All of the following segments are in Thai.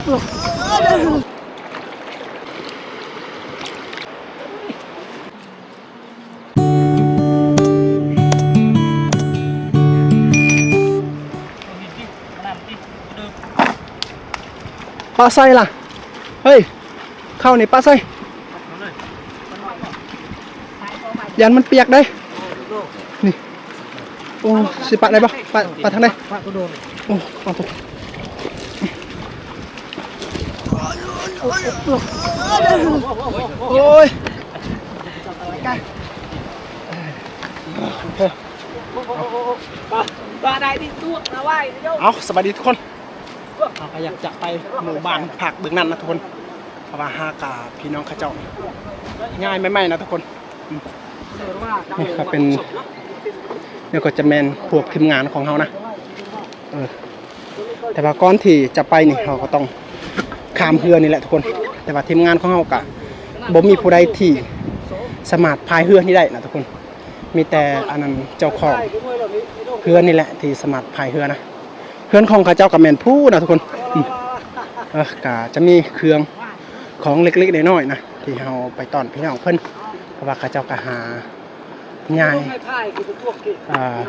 ปลาไส้ล่ะ เฮ้ย เข้าในปลาไส้ยันมันเปียกได้ นี่ โอ้ สิปะได้ปะปะปะทางไหนโดนโอ้เอาผม โอ้ยปลาได้ที่ตัวนะว่ายเอาสวัสดีทุกคนเราก็อยากจะไปหมู่บ้านผักเบื้องนั้นนะทุกคนเพราะว่าหากาพี่น้องข้าเจ้า ง่ายไม่ไม่นะทุกคนนี่ก็เป็นเดี๋ยวก็จะแมนพวกทีมงานของเขานะเออแต่ว่าก่อนที่จะไปนี่เขาก็ต้อง ขามเรือนี่แหละทุกคน แต่ว่าทีมงานของเขากะบ่มีผู้ใดที่สามารถพายเรือนี่ได้นะทุกคน มีแต่อันนั้นเจ้าของเพื่อนนี่แหละที่สมัครพายเรือนะเพื่อนของข้าเจ้ากับแมนผู้นะทุกคนเออกะจะมีเครื่องของเล็กๆน้อยๆนะที่เราไปตอนพี่น้องเพิ่นเพราะว่าข้าเจ้าก็หาง่าย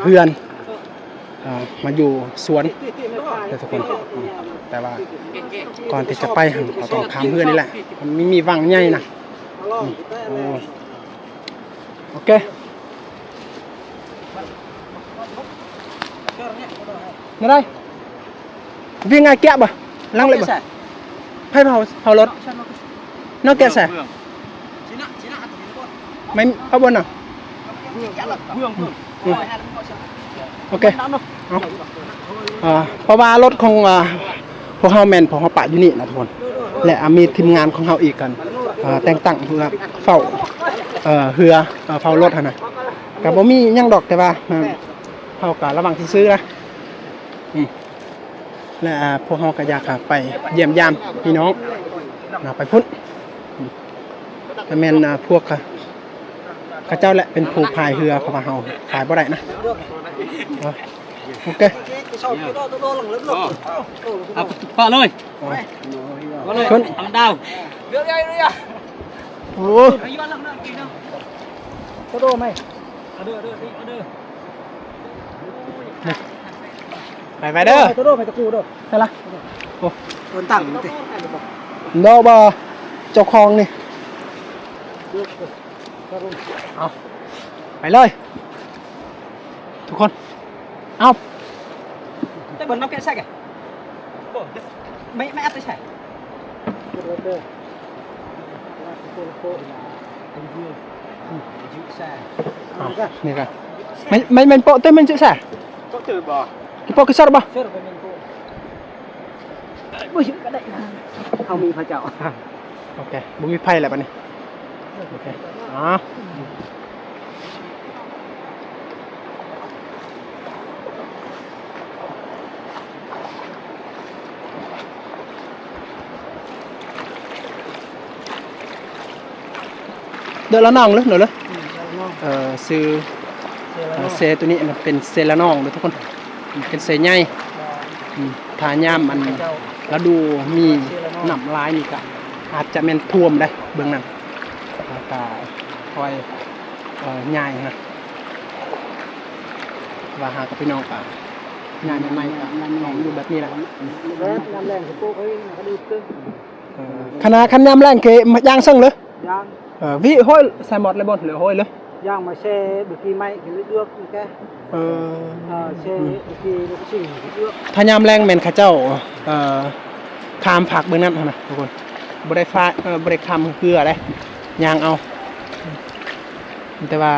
เพื่อน มาอยู่สวนไม่พายเด้อทุกคนอืมแต่ว่าก่อนที่จะไปหั่นเราต้องข้ามเพื่อนนี่แหละ มันมีมีวังใหญ่นะอืมโอ้โอเคมาได้วิ่งไงแกะบ่ลังเลยบ่ให้เผาเผารถนอกแกะใส่ชินะชินะตัวนี้ก็ไม่เอาบนน่ะเบื้องเบื้องเบื้องอืม โอเคเอาอ่าเพราะว่ารถของอ่าพวกเฮาแมนของเฮาปะอยู่นี่นะทุกคน และอ่ามีทีมงานของเฮาอีกกันอ่าแต่งตั้งเพื่อเฝ้าเอ่อเรือเอ่อเฝ้ารถหั่นน่ะก็บ่มีหยังดอกแต่ว่าอ่าเฮาก็ระวังที่ซื้อนะอืมและอ่าพวกเฮาก็อยากอะไปเยี่ยมยามพี่น้องนะไปพุ่นอืมแต่แม่นอ่าพวกอะเขาเจ้าแหละเป็นผู้พายเรือเพราะว่าเฮาพายบ่ได้นะเอาโอเคชอบตัวตัวหลังเลือกเอาปะเลยเอาปะเลยคนทำดาวเลือกใหญ่เลยอะโอ้ไอ้ย้อนหลังนั่งกินเนาะตัวโดไหมเอาเด้อเด้อเอาเด้อไปไปเด้อตัวโดไปตะกูเด้อใช่ละโอ้คนตั้งติดอกบ่เจ้าของนี่ เอาไปเลย ทุกคน เอาแต่บนน้ำแกะแซกไม่ไม่อัดใช่เด้อเอานี่กันไม่ไม่ไม่โปะเต้มันจะแซ่ก็ตื่นบ่กี่โปะกี่ซอดบ่เชื่อเป็นกูบ่ชื่อก็ได้นะ เขามีพระเจ้าโอเคบุมีไพ่แหละปะนี่โอเคอ๋อเดือดละน้องเลยเดี๋ยวเลยเออซื้อเอ่อเซตัวนี้มันเป็นเซลานองเลยทุกคนมันเป็นเซใหญ่อืมถ้ายามมันแล้วดูมีหนำลายนี่ก็อาจจะเป็นท่วมได้เบื้องนั้นแล้วก็ คอยเอ่อใหญ่นะว่าหากับพี่น้องก็ใหญ่ใหม่ๆก็น้องอยู่แบบนี้แหละน้ำแรงสิปุ๊กเฮ้ยก็ดูตึ้งเอ่อคณะคันยามแรงเกมาย่างซึ่งเลยย่างเออวิห้อยใส่หมดเลยบ่เหลือห้อยเลยย่างมาแช่บุกี้ไม้คือเลือกแกเออเอ่อแช่บุกี้ลูกชิ้นเลือกถ้ายามแรงแม่นเข้าเจ้าเอ่อคามผักเบื้องนั้นหั่นนะทุกคนบ่ได้ฟ้าเอ่อบ่ได้คามเพื่ออะไรยางเอา แต่ว่า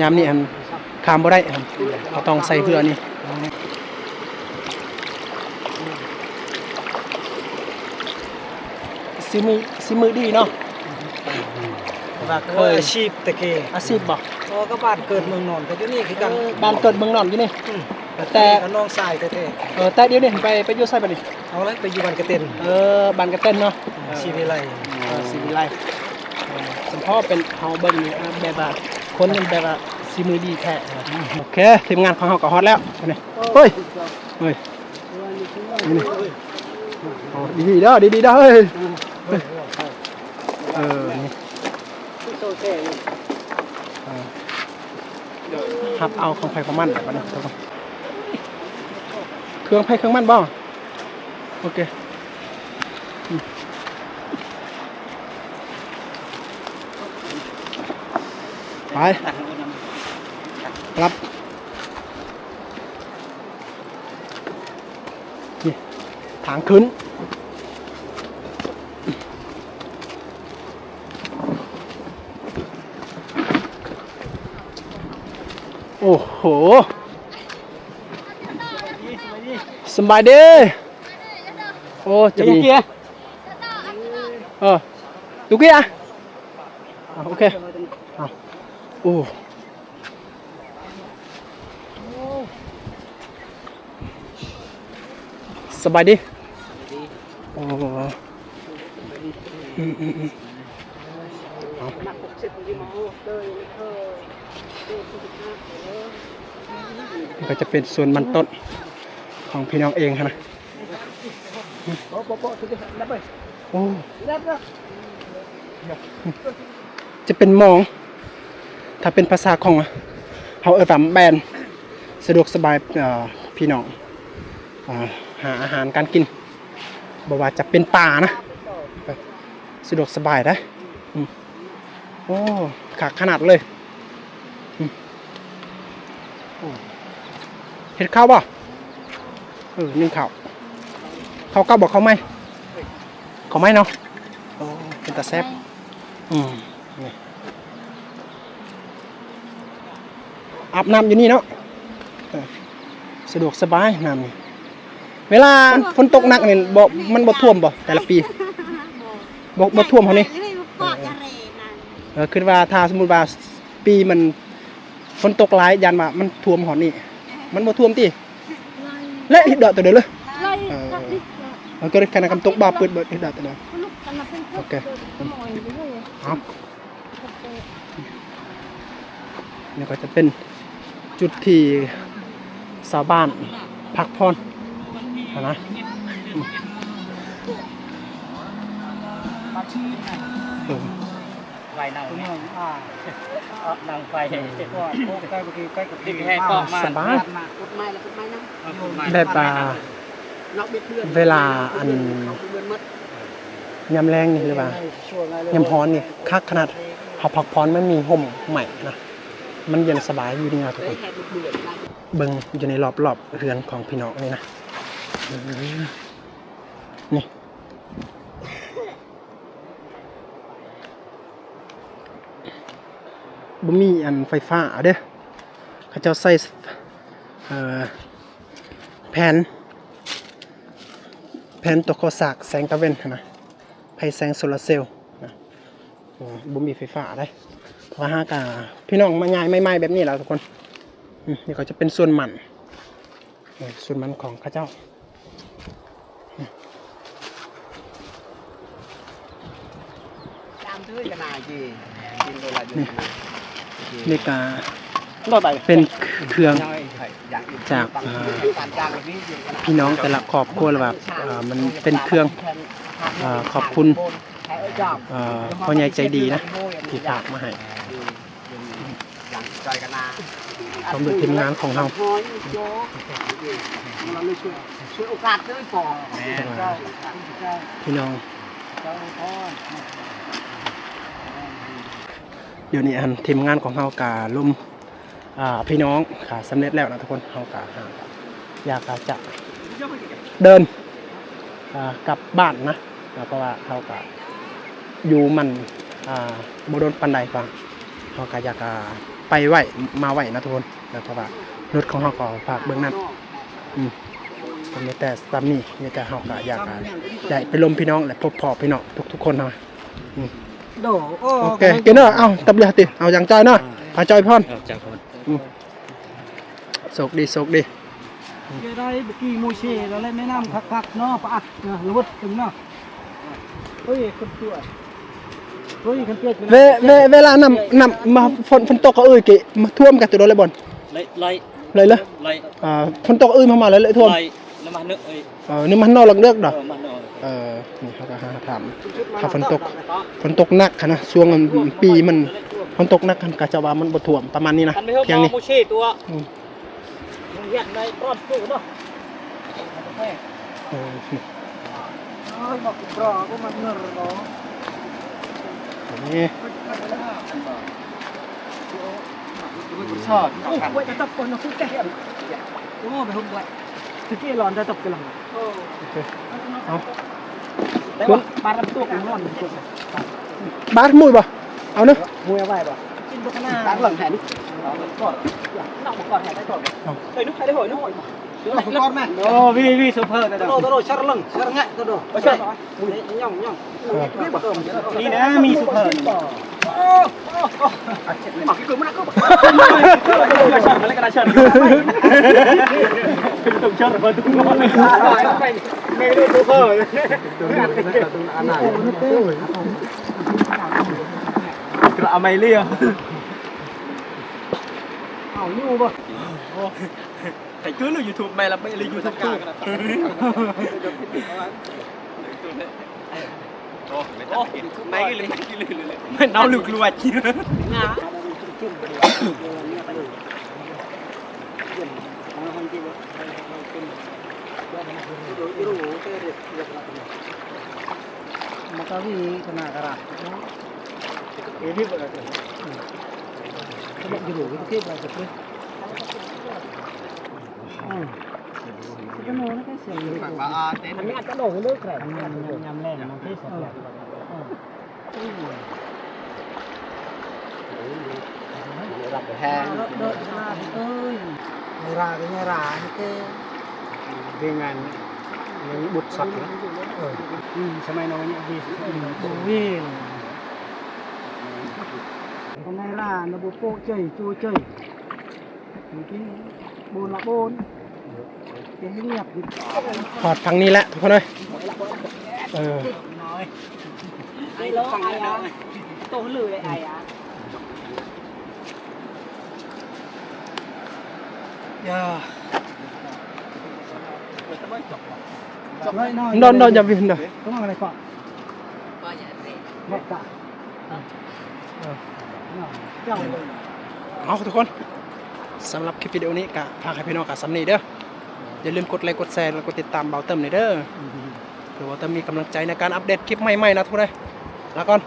ยามนี้อันคามบ่ได้อันเขาต้องใส่เพื่อนี่สิมือสิมือดีเนาะแต่ว่าเคเคยยอาชีพตะเกีอาชีพบ่พอก็บ้านเกิดเมืองนอนก็อยู่นี่คือกันบ้านเกิดเมืองนอนอยู่นี่แต่แต่กับน้องชายแท้เออแต่เดี๋ยวนี้ไปไปอยู่ไสบัดนี้ๆเอาเลยไปอยู่บ้านกระเต็นเออบ้านกระเต้นเนาะชีวิไลเออสีวิไล เออสมพ่อเป็นเฮาเบิ่งนี่อะแบบว่าคนนึงแบบว่าสีมือดีแท้โอเคทีมงานของเฮาก็ฮอตแล้วนี่เฮ้ยเฮ้ยนี่ดีๆเด้อดีๆเด้อเฮ้ยเฮ้ยเออนี่เออครับเอาของไผ่ของมันก่อนนะทุกคนเครื่องไผ่เครื่องมันบ้างโอเค ไปรับนี่ทางขึ้น โอ้โหสบายดีโอ้จะมี kia เออดูกี้อะโอเค อ้สบายดีโอ้อืมอืมอืมเอาก็จะเป็นส่วนมันต้นของพี่น้องเองนะโอ้จะเป็นหมอง ถ้าเป็นภาษาของเขาเออแบบแบนสะดวกสบายเอ่อพี่น้องอ่าหาอาหารการกินบอกว่าจะเป็นป่านะเออสะดวกสบายได้อืมโอ้ขาขนาดเลยอืมโอ้เห็ดข้าวบ่เออนึ่งข้าวข้าวเก้าบอกเขาวไหมเขาวไหมเนาะโอ้เป็นตาแซ่บอืมนี่ อาบน้ำอยู่นี่เนาะเออสะดวกสบายน้ำนี่เวลาฝนตกหนักนี่บ่มันบ่ท่วมบ่แต่ละปีบ่บ่ท่วมเฮานี่ปอกอะไรนั่นเออคิดว่าถ้าสมมุติว่าปีมันฝนตกหลายยันว่ามันท่วมหอนี่มันบ่ท่วมติและเฮ็ดดอกตัวเดียวเลยไล่เออตัดดิเออก็เลยคณะกำตกบ่าเปิดเบิดเฮ็ดดอกตัวเดียวลูกกันมาเป็นโอเคขโมยไปเลยเอานี่ก็จะเป็น จุดที่ชาวบ้านพักผ่อนนะอืมเออ vài nào Đúng nhé rồi. À, Ờ, nàng phải cái con cái cái cái cái cái Đi cái cọ mà. สบายมากุดไม้ละกุดไม้นะ Ờ, cùng mày. แบบอ่าเราเบ็ดเพื่อนเวลาอันเขาเพื่อนมัดยามแรงนี่หรือเปล่าช่วงอะไรยามร้อนนี่คักขนาดเขาพักผ่อนมันมีห่มใหม่นะ มันเย็นสบายอยู่นี่นะทุกเลคยนแค่เบื่ออะไรเบิ่งอยู่ในรอบรอบเรือนของพี่น้องนี่นะอืมนี่บ่มีอันไฟฟ้าเด้อเขาเจ้าใส่เอ่อแผ่นแผ่นตัวโคสากแสงตะเวนนะไผแสงโซลาร์เซลล์นะอืมบ่มีไฟฟ้าได้เพราะ ว่าหากาพี่น้องมาง่ายไม่ไหม้แบบนี้แหล้วทุกคนอืมนี่ก็จะเป็นส่วนมันเออส่วนมันของข้าเจ้าตามด้วยกันนายจีกินโดนอะไรอยู่นี่ก็รอดไปเป็นเครื่องอย่างอื่นจากเอ่อการจ้างแบบนี้อยู่กันนะพี่น้องแต่ละครอบครัวแล้วแบบเอ่อมันเป็นเครื่องเอ่อขอบคุณเอ่อพ่อใหญ่ใจดีนะที่ฝากมาให้ อย่างใจกันนาพร้อมด้วยทีมงานของเราหอยโยกเราเลยช่วยช่วยโอกาสด้วยปองเจ้าเจ้าพี่น้อง เจ้าพ่อเดี๋ยวนี้อันทีมงานของเรากาล่มอ่าพี่น้องขาสำเร็จแล้วนะทุกคนเรากาหาอยากจะเดินอ่ากลับบ้านนะอ่าเพราะว่าเรากาอยู่มันอ่าบโดนปันใดฟังเรากาอยากจะ ไปไหวมาไหวนะทุกคนนะเพราะว่ารถของเราก็ฝากเบื้องนั้นอืมผมมีแต่ซัมนี่มีแต่เราก็อยากจะได้ไปลมพี่น้องและพบพอพี่น้องทุกๆคนนะอืมโดโอ้โอเคเกเนอร์เอาตับเรือติเอาอย่างจอยเนาะเอาจอยพอน Ờ, chào con. โศกดีโศกดีเดี๋ยวได้เมื่อกี้มูเช่เราเล่นแม่น้ำคักๆเนาะปะอัดเนาะระเบิดถึงเนาะเฮ้ยคนตัว เฮ้ยคนตัวเวเวเวลานำนำมาฝนฝนตกก็เอ้ยกิมาท่วมกันตัวโดนเลยบอล Lấy, lấy, เลยเลย lấy, อ่าฝนตกเอ้ยมามาเลยเลยท่วม lấy. Nó mà nước ơi. เออนี่มันนอกหลังเลือกดอก Ờ, mà nó ơi. ออนี่เขาก็หาทำถ้าฝนตกฝนตกหนักค่ะนะช่วงปีมันฝนตกหนักกันกะจะว่ามันบ่ท่วมประมาณนี้นะกันไม่เท่าเพียงนี้มูเช่ตัวอืมมึงเรียกในต้นตู้เนาะเออนี่เอ้ยบอกรอก็มั นเงินเนาะนี่ชอบโอ้ยจะตับคนนะคุณแก่โอ้ไปหุ่นไว้ตะกี้ร้อนจะตับกันหลังโอเคเอาแต่ว่าปลาลำตัวของร้อนตัวบาสมุยบ่เอาเนอะมวยไว้ป่ะกินตัวขนาดตั้งหลังแทนก่อนนั่งก่อนแห่ได้ก่อนเฮ้ยนุ๊กใครได้หอยนุ๊กหอย หลังก้อนแม่โอ้พี่พี่ซูเปอร์นะตะโดตะโดชาร์ลังชาร์งะตะโดไม่ใช่ย่องย่ องนี่นะมีซูเปอร์หมักกี่คนมันก็ชอบมาเล่นกระดาษเชิญต้องเชิญมาดูงอนไม่ได้ซูเปอร์อันไหนกระอเมเลียเอาอยู่ป่ะแต่ cứ là YouTube mày là mày là YouTube cả mày cái lưỡi mày cái lưỡi mày đau lược lùa chứ มันก็วิ่งขนาดกระดาษ ini berarti ก็บอกอยู่ที่ที่เราจะไปอืมก็โน้นก็เสียงอยู่ปากปลาอาเต้น อันนี้อาจจะหลงเลิกแกร่งยำยำแรงมันที่สุดแล้วรับแทงเดินหน้าเอ้ยไม่ราก็ไม่ราเต้ dengan yang but sak ya เออ hmm sama yang namanya di ดูวิ่งคนในร้านระบบโป๊กเจยจูเจยกินโบนละโบนเก็บเงียบ ถอดฝั่งนี้แหละทุกคนเลยเออ ai lo ai à tôi lười lại ai à ย่า nói nói ดอนดอนอย่าวินเด้อ đúng không này con mất cả Chào. เอาทุกคนสำหรับคลิปวิดีโอนี้ก็ฝาให้พี่น้องกับสำนีเด้อ อย่าลืมกดไลค์กดแชร์แล้วกดติดตามเบาเติมหน่อยเด้อเพื่อว่าจะมีกำลังใจในการอัปเดตคลิปใหม่ๆนะทุกคนเลยลาก่อน